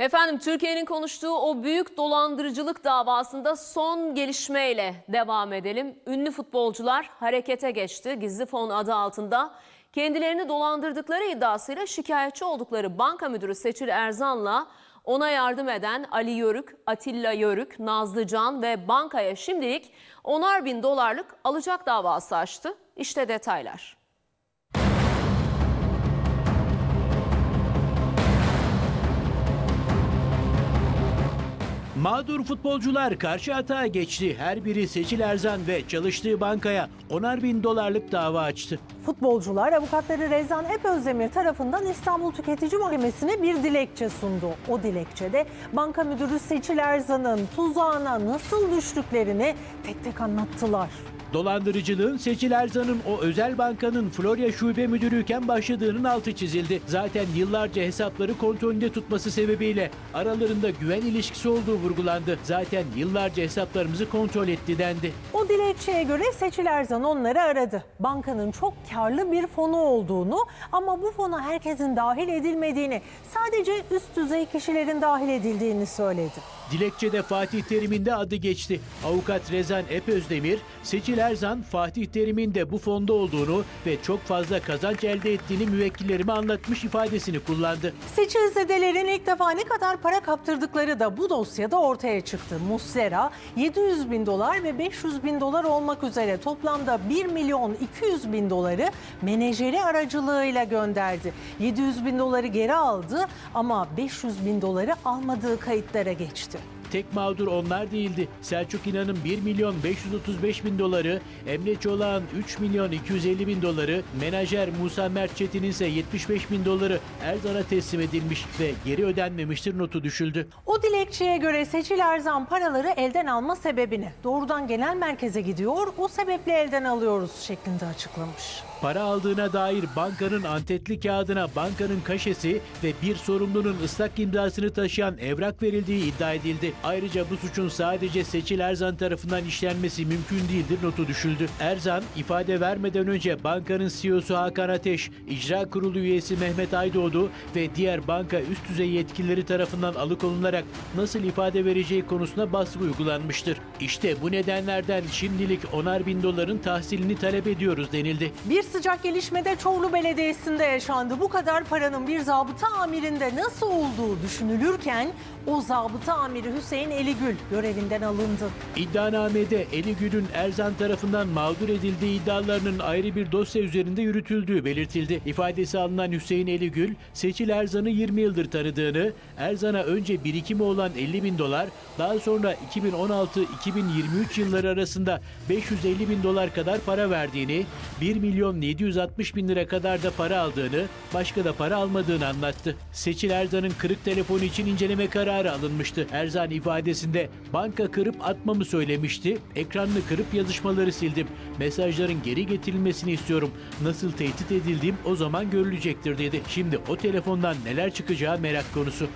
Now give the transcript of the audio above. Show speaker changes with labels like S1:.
S1: Efendim Türkiye'nin konuştuğu o büyük dolandırıcılık davasında son gelişmeyle devam edelim. Ünlü futbolcular harekete geçti. Gizli fon adı altında kendilerini dolandırdıkları iddiasıyla şikayetçi oldukları banka müdürü Seçil Erzan'la ona yardım eden Ali Yörük, Atilla Yörük, Nazlı Can ve bankaya şimdilik onar bin dolarlık alacak davası açtı. İşte detaylar.
S2: Mağdur futbolcular karşı atağa geçti. Her biri Seçil Erzan ve çalıştığı bankaya onar bin dolarlık dava açtı.
S3: Futbolcular avukatları Rezan Epözdemir tarafından İstanbul Tüketici Mahkemesi'ne bir dilekçe sundu. O dilekçede banka müdürü Seçil Erzan'ın tuzağına nasıl düştüklerini tek tek anlattılar.
S2: Dolandırıcılığın Seçil Erzan'ın o özel bankanın Florya Şube Müdürüyken başladığının altı çizildi. Zaten yıllarca hesapları kontrolünde tutması sebebiyle aralarında güven ilişkisi olduğu vurgulandı. Zaten yıllarca hesaplarımızı kontrol etti dendi.
S3: O dilekçeye göre Seçil Erzan onları aradı. Bankanın çok karlı bir fonu olduğunu ama bu fona herkesin dahil edilmediğini, sadece üst düzey kişilerin dahil edildiğini söyledi.
S2: Dilekçede Fatih Terim'in de adı geçti. Avukat Rezan Epözdemir, Seçil Erzan Fatih Terim'in de bu fonda olduğunu ve çok fazla kazanç elde ettiğini müvekkillerime anlatmış ifadesini kullandı.
S3: Seçil zedelerin ilk defa ne kadar para kaptırdıkları da bu dosyada ortaya çıktı. Muslera 700 bin dolar ve 500 bin dolar olmak üzere toplamda 1 milyon 200 bin doları menajeri aracılığıyla gönderdi. 700 bin doları geri aldı ama 500 bin doları almadığı kayıtlara geçti.
S2: Tek mağdur onlar değildi. Selçuk İnan'ın 1 milyon 535 bin doları, Emre Çolak'ın 3 milyon 250 bin doları, menajer Musa Mert Çetin'in ise 75 bin doları Erzan'a teslim edilmiş ve geri ödenmemiştir notu düşüldü.
S3: O dilekçeye göre Seçil Erzan paraları elden alma sebebini doğrudan genel merkeze gidiyor, o sebeple elden alıyoruz şeklinde açıklamış.
S2: Para aldığına dair bankanın antetli kağıdına bankanın kaşesi ve bir sorumlunun ıslak imzasını taşıyan evrak verildiği iddia edildi. Ayrıca bu suçun sadece Seçil Erzan tarafından işlenmesi mümkün değildir notu düşüldü. Erzan ifade vermeden önce bankanın CEO'su Hakan Ateş, icra kurulu üyesi Mehmet Aydoğdu ve diğer banka üst düzey yetkilileri tarafından alıkonularak nasıl ifade vereceği konusuna baskı uygulanmıştır. İşte bu nedenlerden şimdilik onar bin doların tahsilini talep ediyoruz denildi.
S3: Bir sıcak gelişmede Çorlu Belediyesi'nde yaşandı. Bu kadar paranın bir zabıta amirinde nasıl olduğu düşünülürken o zabıta amiri Hüseyin Eligül görevinden alındı.
S2: İddianamede Eli Gül'ün Erzan tarafından mağdur edildiği iddialarının ayrı bir dosya üzerinde yürütüldüğü belirtildi. İfadesi alınan Hüseyin Eli Gül, Seçil Erzan'ı 20 yıldır tanıdığını, Erzan'a önce birikimi olan 50 bin dolar, daha sonra 2016-2023 yılları arasında 550 bin dolar kadar para verdiğini, 1 milyon 760 bin lira kadar da para aldığını, başka da para almadığını anlattı. Seçil Erzan'ın kırık telefonu için inceleme kararı alınmıştı. Erzan ifadesinde banka kırıp atmamı söylemişti. Ekranını kırıp yazışmaları sildim. Mesajların geri getirilmesini istiyorum. Nasıl tehdit edildiğim o zaman görülecektir dedi. Şimdi o telefondan neler çıkacağı merak konusu.